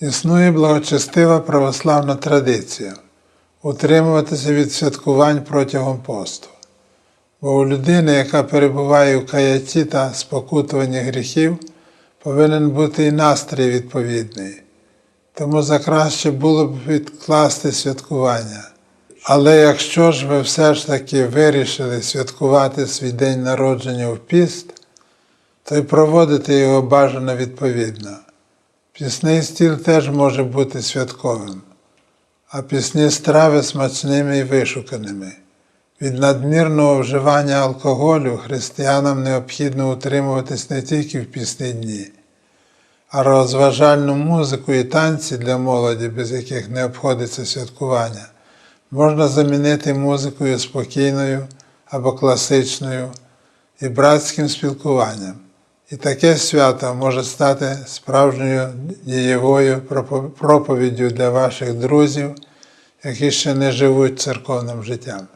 Існує благочестива православна традиція утримуватися від святкувань протягом посту. Бо у людини, яка перебуває в каяті та спокутуванні гріхів, повинен бути і настрій відповідний. Тому закраще було б відкласти святкування. Але якщо ж ви все ж таки вирішили святкувати свій день народження в піст, то й проводити його бажано відповідно. Пісний стіл теж може бути святковим, а пісні страви смачними і вишуканими. Від надмірного вживання алкоголю християнам необхідно утримуватись не тільки в пісні дні, а розважальну музику і танці для молоді, без яких не обходиться святкування, можна замінити музикою спокійною або класичною і братським спілкуванням. І таке свято може стати справжньою дієвою пропо- проповіддю для ваших друзів, які ще не живуть церковним життям.